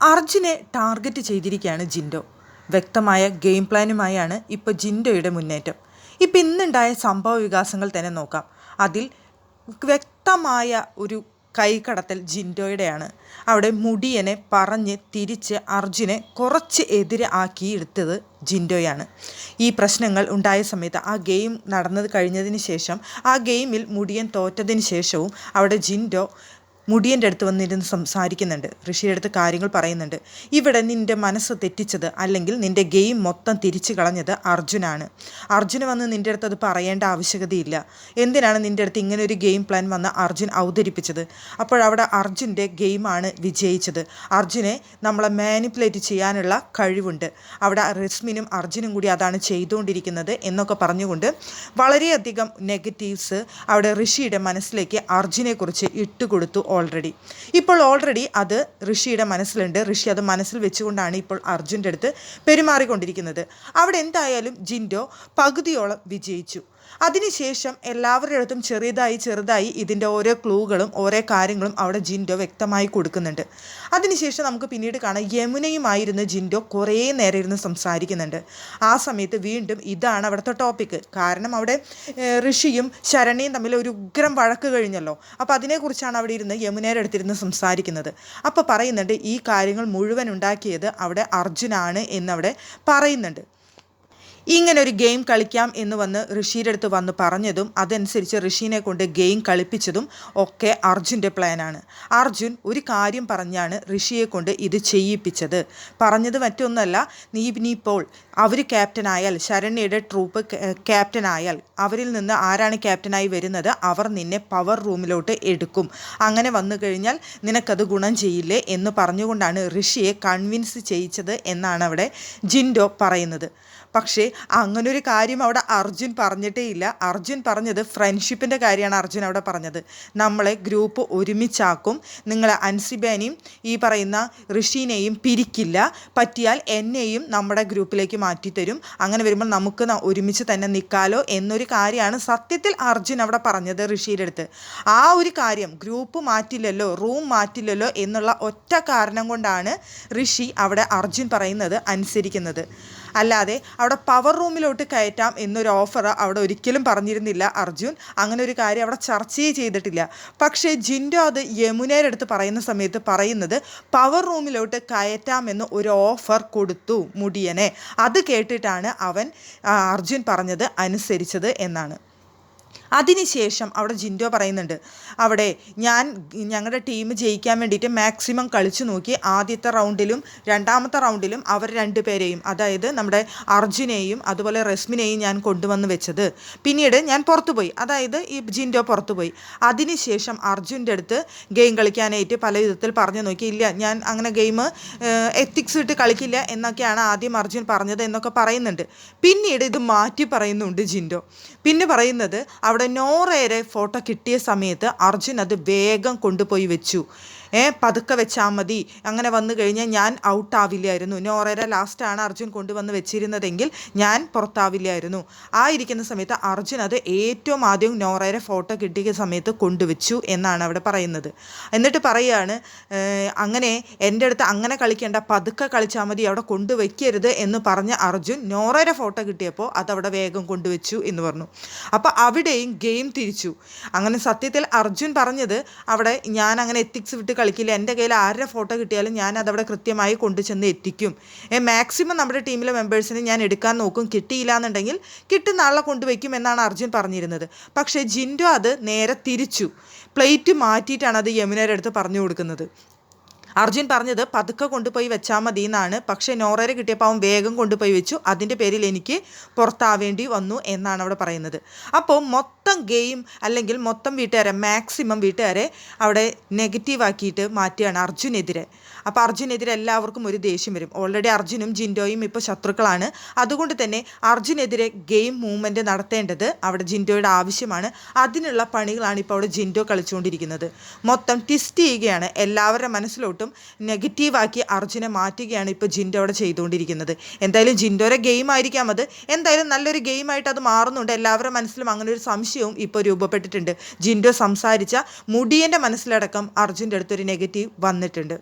അർജുനെ ടാർഗറ്റ് ചെയ്തിരിക്കുകയാണ് ജിൻഡോ. വ്യക്തമായ ഗെയിം പ്ലാനുമായാണ് ഇപ്പോൾ ജിൻഡോയുടെ മുന്നേറ്റം. ഇപ്പം ഇന്നുണ്ടായ സംഭവ വികാസങ്ങൾ തന്നെ നോക്കാം. അതിൽ വ്യക്തമായ ഒരു കൈകടത്തൽ ജിൻഡോയുടെയാണ്. അവിടെ മുടിയനെ പറഞ്ഞ് തിരിച്ച് അർജുനെ കുറച്ച് എതിരെ ആക്കി എടുത്തത് ജിൻഡോയാണ്. ഈ പ്രശ്നങ്ങൾ ഉണ്ടായ സമയത്ത് ആ ഗെയിം നടന്നത് കഴിഞ്ഞതിന് ശേഷം ആ ഗെയിമിൽ മുടിയൻ തോറ്റതിന് ശേഷവും അവിടെ ജിൻഡോ മുടിയന്റെ അടുത്ത് വന്നിരുന്ന് സംസാരിക്കുന്നുണ്ട്. ഋഷിയുടെ അടുത്ത് കാര്യങ്ങൾ പറയുന്നുണ്ട്. ഇവിടെ നിന്റെ മനസ്സ് തെറ്റിച്ചത് അല്ലെങ്കിൽ നിന്റെ ഗെയിം മൊത്തം തിരിച്ചു കളഞ്ഞത് അർജുനാണ്. അർജുന വന്ന് നിന്റെ അടുത്ത് അത് പറയേണ്ട ആവശ്യകതയില്ല. എന്തിനാണ് നിന്റെ അടുത്ത് ഇങ്ങനെ ഒരു ഗെയിം പ്ലാൻ വന്ന് അർജുൻ അവതരിപ്പിച്ചത്? അപ്പോഴവിടെ അർജുന്റെ ഗെയിമാണ് വിജയിച്ചത്. അർജുനെ നമ്മളെ മാനിപ്പുലേറ്റ് ചെയ്യാനുള്ള കഴിവുണ്ട്. അവിടെ റസ്മിനും അർജുനും കൂടി അതാണ് ചെയ്തുകൊണ്ടിരിക്കുന്നത് എന്നൊക്കെ പറഞ്ഞുകൊണ്ട് വളരെയധികം നെഗറ്റീവ്സ് അവിടെ ഋഷിയുടെ മനസ്സിലേക്ക് അർജുനെക്കുറിച്ച് ഇട്ടുകൊടുത്തു ഓൾറെഡി ഇപ്പോൾ ഓൾറെഡി അത് ഋഷിയുടെ മനസ്സിലുണ്ട്. ഋഷി അത് മനസ്സിൽ വെച്ചുകൊണ്ടാണ് ഇപ്പോൾ അർജുന്റെ അടുത്ത് പെരുമാറിക്കൊണ്ടിരിക്കുന്നത്. അവിടെ എന്തായാലും ജിൻഡോ പകുതിയോളം വിജയിച്ചു. അതിനുശേഷം എല്ലാവരുടെ അടുത്തും ചെറിയതായി ചെറുതായി ഇതിന്റെ ഓരോ ക്ലൂകളും ഓരോ കാര്യങ്ങളും അവിടെ ജിൻഡോ വ്യക്തമായി കൊടുക്കുന്നുണ്ട്. അതിനുശേഷം നമുക്ക് പിന്നീട് കാണാം യമുനയുമായിരുന്നു ജിൻഡോ കുറേ നേരം ഇരുന്ന് സംസാരിക്കുന്നുണ്ട്. ആ സമയത്ത് വീണ്ടും ഇതാണ് അവിടുത്തെ ടോപ്പിക്ക് കാരണം അവിടെ ഋഷിയും ശരണിയും തമ്മിൽ ഒരു ഉഗ്രം വഴക്ക് കഴിഞ്ഞല്ലോ. അപ്പോൾ അതിനെക്കുറിച്ചാണ് അവിടെ ഇരുന്ന് യമുനയുടെ അടുത്തിരുന്ന് സംസാരിക്കുന്നത്. അപ്പോൾ പറയുന്നുണ്ട് ഈ കാര്യങ്ങൾ മുഴുവൻ ഉണ്ടാക്കിയത് അവിടെ അർജുനാണ് എന്നവിടെ പറയുന്നുണ്ട്. ഇങ്ങനെ ഒരു ഗെയിം കളിക്കാം എന്ന് വന്ന് ഋഷിയുടെ അടുത്ത് വന്ന് പറഞ്ഞതും അതനുസരിച്ച് ഋഷീനെ കൊണ്ട് ഗെയിം കളിപ്പിച്ചതും ഒക്കെ അർജുന്റെ പ്ലാനാണ് അർജുൻ ഒരു കാര്യം പറഞ്ഞാണ് ഋഷിയെ കൊണ്ട് ഇത് ചെയ്യിപ്പിച്ചത്. പറഞ്ഞത് മറ്റൊന്നല്ല നീ ഇനിയിപ്പോൾ അവർ ക്യാപ്റ്റനായാൽ ശരണ്യയുടെ ട്രൂപ്പ് ക്യാപ്റ്റനായാൽ അവരിൽ നിന്ന് ആരാണ് ക്യാപ്റ്റനായി വരുന്നത് അവർ നിന്നെ പവർ റൂമിലോട്ട് എടുക്കും. അങ്ങനെ വന്നു കഴിഞ്ഞാൽ നിനക്കത് ഗുണം ചെയ്യില്ലേ എന്ന് പറഞ്ഞുകൊണ്ടാണ് ഋഷിയെ കൺവിൻസ് ചെയ്യിച്ചത് എന്നാണ് അവിടെ ജിൻഡോ പറയുന്നത്. പക്ഷേ അങ്ങനൊരു കാര്യം അവിടെ അർജുൻ പറഞ്ഞിട്ടേ ഇല്ല. അർജുൻ പറഞ്ഞത് ഫ്രണ്ട്ഷിപ്പിന്റെ കാര്യമാണ് അർജുൻ അവിടെ പറഞ്ഞത്. നമ്മളെ ഗ്രൂപ്പ് ഒരുമിച്ചാക്കും. നിങ്ങളെ അൻസിബേനെയും ഈ പറയുന്ന ഋഷീനെയും പിരിക്കില്ല. പറ്റിയാൽ എന്നെയും നമ്മുടെ ഗ്രൂപ്പിലേക്ക് മാറ്റിത്തരും. അങ്ങനെ വരുമ്പോൾ നമുക്ക് ഒരുമിച്ച് തന്നെ നിൽക്കാലോ എന്നൊരു കാര്യമാണ് സത്യത്തിൽ അർജുൻ അവിടെ പറഞ്ഞത് ഋഷിയുടെ അടുത്ത്. ആ ഒരു കാര്യം ഗ്രൂപ്പ് മാറ്റില്ലല്ലോ റൂം മാറ്റില്ലല്ലോ എന്നുള്ള ഒറ്റ കാരണം കൊണ്ടാണ് ഋഷി അവിടെ അർജുൻ പറയുന്നത് അനുസരിക്കുന്നത്. അല്ലാതെ അവിടെ പവർ റൂമിലോട്ട് കയറ്റാം എന്നൊരു ഓഫർ അവിടെ ഒരിക്കലും പറഞ്ഞിരുന്നില്ല അർജുൻ. അങ്ങനെ ഒരു കാര്യം അവിടെ ചർച്ചയേ ചെയ്തിട്ടില്ല. പക്ഷേ ജിൻഡോ അത് യമുനയുടെ അടുത്ത് പറയുന്ന സമയത്ത് പറയുന്നത് പവർ റൂമിലോട്ട് കയറ്റാമെന്ന് ഒരു ഓഫർ കൊടുത്തു മുടിയനെ. അത് കേട്ടിട്ടാണ് അവൻ അർജുൻ പറഞ്ഞത് അനുസരിച്ചത് എന്നാണ്. അതിനുശേഷം അവിടെ ജിൻഡോ പറയുന്നുണ്ട് അവിടെ ഞാൻ ഞങ്ങളുടെ ടീം ജയിക്കാൻ വേണ്ടിയിട്ട് മാക്സിമം കളിച്ചു നോക്കി. ആദ്യത്തെ റൗണ്ടിലും രണ്ടാമത്തെ റൗണ്ടിലും അവർ രണ്ടുപേരെയും അതായത് നമ്മുടെ അർജുനെയും അതുപോലെ റസ്മിനെയും ഞാൻ കൊണ്ടുവന്ന് വെച്ചത്. പിന്നീട് ഞാൻ പുറത്തുപോയി അതായത് ഈ ജിൻഡോ പുറത്തുപോയി അതിനുശേഷം അർജുന്റെ അടുത്ത് ഗെയിം കളിക്കാനായിട്ട് പല വിധത്തിൽ പറഞ്ഞു നോക്കി. ഇല്ല ഞാൻ അങ്ങനെ ഗെയിം എത്തിക്സ് ഇട്ട് കളിക്കില്ല എന്നൊക്കെയാണ് ആദ്യം അർജുൻ പറഞ്ഞത് എന്നൊക്കെ പറയുന്നുണ്ട്. പിന്നീട് ഇത് മാറ്റി പറയുന്നുണ്ട് ജിൻഡോ. പിന്നെ പറയുന്നത് അവിടെ നോറേരെ ഫോട്ടോ കിട്ടിയ സമയത്ത് അർജുൻ അത് വേഗം കൊണ്ടുപോയി വെച്ചു. ഏ പതുക്കെ വെച്ചാൽ മതി. അങ്ങനെ വന്നു കഴിഞ്ഞാൽ ഞാൻ ഔട്ടാവില്ലായിരുന്നു നോറേര ലാസ്റ്റാണ് അർജുൻ കൊണ്ടുവന്ന് വെച്ചിരുന്നതെങ്കിൽ ഞാൻ പുറത്താവില്ലായിരുന്നു. ആ ഇരിക്കുന്ന സമയത്ത് അർജുൻ അത് ഏറ്റവും ആദ്യം നോറേര ഫോട്ടോ കിട്ടിയ സമയത്ത് കൊണ്ടുവച്ചു എന്നാണ് അവിടെ പറയുന്നത്. എന്നിട്ട് പറയുകയാണ് അങ്ങനെ എന്റെ അടുത്ത് അങ്ങനെ കളിക്കേണ്ട പതുക്കെ കളിച്ചാൽ മതി അവിടെ കൊണ്ടുവയ്ക്കരുത് എന്ന് പറഞ്ഞ അർജുൻ നോറേര ഫോട്ടോ കിട്ടിയപ്പോൾ അതവിടെ വേഗം കൊണ്ടുവച്ചു എന്ന് പറഞ്ഞു. അപ്പോൾ അവിടെയും ഗെയിം തിരിച്ചു. അങ്ങനെ സത്യത്തിൽ അർജുൻ പറഞ്ഞത് അവിടെ ഞാൻ അങ്ങനെ എത്തിക്സ് വിട്ട് കളിക്കില്ല. എന്റെ കയ്യിൽ ആരുടെ ഫോട്ടോ കിട്ടിയാലും ഞാൻ അതവിടെ കൃത്യമായി കൊണ്ടുചെന്ന് എത്തിക്കും. മാക്സിമം നമ്മുടെ ടീമിലെ മെമ്പേഴ്സിനെ ഞാൻ എടുക്കാൻ നോക്കും. കിട്ടിയില്ല എന്നുണ്ടെങ്കിൽ കിട്ടുന്ന ആളെ കൊണ്ടുവയ്ക്കും എന്നാണ് അർജുൻ പറഞ്ഞിരുന്നത്. പക്ഷേ ജിൻഡോ അത് നേരെ തിരിച്ചു. പ്ലേറ്റ് മാറ്റിയിട്ടാണ് അത് യമുനയുടെ അടുത്ത് പറഞ്ഞു കൊടുക്കുന്നത്. അർജുൻ പറഞ്ഞത് പതുക്കെ കൊണ്ടുപോയി വെച്ചാൽ മതി എന്നാണ് പക്ഷേ നോറേരെ കിട്ടിയപ്പോൾ അവൻ വേഗം കൊണ്ടുപോയി വെച്ചു. അതിന്റെ പേരിൽ എനിക്ക് പുറത്താവേണ്ടി വന്നു എന്നാണ് അവിടെ പറയുന്നത്. അപ്പോൾ മൊത്തം ഗെയിം അല്ലെങ്കിൽ മൊത്തം വീട്ടുകാരെ മാക്സിമം വീട്ടുകാരെ അവിടെ നെഗറ്റീവാക്കിയിട്ട് മാറ്റുകയാണ് അർജുനെതിരെ. അപ്പോൾ അർജുനെതിരെ എല്ലാവർക്കും ഒരു ദേഷ്യം വരും. ഓൾറെഡി അർജുനും ജിൻഡോയും ഇപ്പോൾ ശത്രുക്കളാണ്. അതുകൊണ്ട് തന്നെ അർജുനെതിരെ ഗെയിം മൂവ്മെന്റ് നടത്തേണ്ടത് അവിടെ ജിൻഡോയുടെ ആവശ്യമാണ്. അതിനുള്ള പണികളാണ് ഇപ്പോൾ അവിടെ ജിൻഡോ കളിച്ചുകൊണ്ടിരിക്കുന്നത്. മൊത്തം ട്വിസ്റ്റ് ചെയ്യുകയാണ്. എല്ലാവരുടെ മനസ്സിലോട്ട് തൊട്ടും നെഗറ്റീവാക്കി അർജുനെ മാറ്റുകയാണ് ഇപ്പോൾ ജിൻഡോ അവിടെ ചെയ്തുകൊണ്ടിരിക്കുന്നത്. എന്തായാലും ജിൻഡോയുടെ ഗെയിം ആയിരിക്കാം അത്. എന്തായാലും നല്ലൊരു ഗെയിമായിട്ട് അത് മാറുന്നുണ്ട്. എല്ലാവരുടെ മനസ്സിലും അങ്ങനെ ഒരു സംശയവും ഇപ്പോൾ രൂപപ്പെട്ടിട്ടുണ്ട്. ജിൻഡോ സംസാരിച്ച മുടിയന്റെ മനസ്സിലടക്കം അർജുന്റെ അടുത്തൊരു നെഗറ്റീവ് വന്നിട്ടുണ്ട്.